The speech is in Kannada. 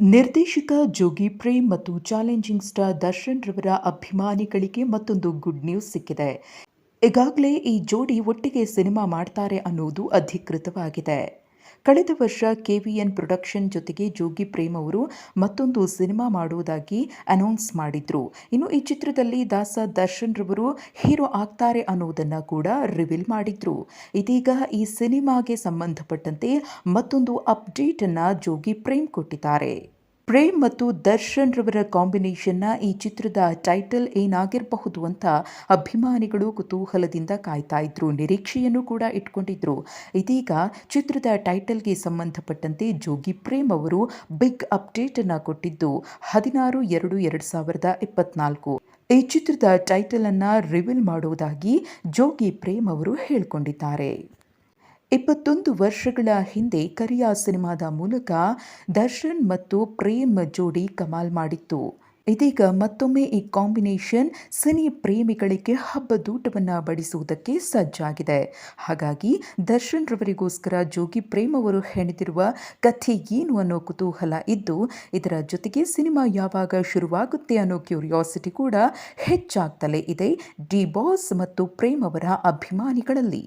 ನಿರ್ದೇಶಕ ಜೋಗಿ ಪ್ರೇಮ್ ಮತ್ತು ಚಾಲೆಂಜಿಂಗ್ ಸ್ಟಾರ್ ದರ್ಶನ್ ರವರ ಅಭಿಮಾನಿಗಳಿಗೆ ಮತ್ತೊಂದು ಗುಡ್ ನ್ಯೂಸ್ ಸಿಕ್ಕಿದೆ. ಈಗಾಗಲೇ ಈ ಜೋಡಿ ಒಟ್ಟಿಗೆ ಸಿನಿಮಾ ಮಾಡ್ತಾರೆ ಅನ್ನೋದು ಅಧಿಕೃತವಾಗಿದೆ. ಕಳೆದ ವರ್ಷ ಕೆವಿಎನ್ ಪ್ರೊಡಕ್ಷನ್ ಜೊತೆಗೆ ಜೋಗಿ ಪ್ರೇಮ್ ಅವರು ಮತ್ತೊಂದು ಸಿನಿಮಾ ಮಾಡುವುದಾಗಿ ಅನೌನ್ಸ್ ಮಾಡಿದ್ರು. ಇನ್ನು ಈ ಚಿತ್ರದಲ್ಲಿ ದಾಸ ದರ್ಶನ್ ರವರು ಹೀರೋ ಆಗ್ತಾರೆ ಅನ್ನೋದನ್ನ ಕೂಡ ರಿವೀಲ್ ಮಾಡಿದ್ರು. ಇದೀಗ ಈ ಸಿನಿಮಾಗೆ ಸಂಬಂಧಪಟ್ಟಂತೆ ಮತ್ತೊಂದು ಅಪ್ಡೇಟ್ ಅನ್ನ ಜೋಗಿ ಪ್ರೇಮ್ ಕೊಟ್ಟಿದ್ದಾರೆ. ಪ್ರೇಮ್ ಮತ್ತು ದರ್ಶನ್ ರವರ ಕಾಂಬಿನೇಷನ್ನ ಈ ಚಿತ್ರದ ಟೈಟಲ್ ಏನಾಗಿರಬಹುದು ಅಂತ ಅಭಿಮಾನಿಗಳು ಕುತೂಹಲದಿಂದ ಕಾಯ್ತಾ ಇದ್ರು, ನಿರೀಕ್ಷೆಯನ್ನು ಕೂಡ ಇಟ್ಕೊಂಡಿದ್ರು. ಇದೀಗ ಚಿತ್ರದ ಟೈಟಲ್ಗೆ ಸಂಬಂಧಪಟ್ಟಂತೆ ಜೋಗಿ ಪ್ರೇಮ್ ಅವರು ಬಿಗ್ ಅಪ್ಡೇಟ್ ಅನ್ನ ಕೊಟ್ಟಿದ್ದು ಹದಿನಾರು ಎರಡು ಎರಡು ಸಾವಿರದ ಇಪ್ಪತ್ನಾಲ್ಕು. ಈ ಚಿತ್ರದ ಟೈಟಲ್ ಅನ್ನ ರಿವೀಲ್ ಮಾಡುವುದಾಗಿ ಜೋಗಿ ಪ್ರೇಮ್ ಅವರು ಹೇಳಿಕೊಂಡಿದ್ದಾರೆ. ಇಪ್ಪತ್ತೊಂದು ವರ್ಷಗಳ ಹಿಂದೆ ಕರಿಯಾ ಸಿನಿಮಾದ ಮೂಲಕ ದರ್ಶನ್ ಮತ್ತು ಪ್ರೇಮ್ ಜೋಡಿ ಕಮಾಲ್ ಮಾಡಿತ್ತು. ಇದೀಗ ಮತ್ತೊಮ್ಮೆ ಈ ಕಾಂಬಿನೇಷನ್ ಸಿನಿ ಪ್ರೇಮಿಗಳಿಗೆ ಹಬ್ಬದೂಟವನ್ನು ಬಡಿಸುವುದಕ್ಕೆ ಸಜ್ಜಾಗಿದೆ. ಹಾಗಾಗಿ ದರ್ಶನ್ ರವರಿಗೋಸ್ಕರ ಜೋಗಿ ಪ್ರೇಮ್ ಅವರು ಹೆಣೆದಿರುವ ಕಥೆ ಏನು ಅನ್ನೋ ಕುತೂಹಲ ಇದ್ದು, ಇದರ ಜೊತೆಗೆ ಸಿನಿಮಾ ಯಾವಾಗ ಶುರುವಾಗುತ್ತೆ ಅನ್ನೋ ಕ್ಯೂರಿಯಾಸಿಟಿ ಕೂಡ ಹೆಚ್ಚಾಗ್ತಲೇ ಇದೆ ಡಿ ಬಾಸ್ ಮತ್ತು ಪ್ರೇಮ್ ಅವರ ಅಭಿಮಾನಿಗಳಲ್ಲಿ.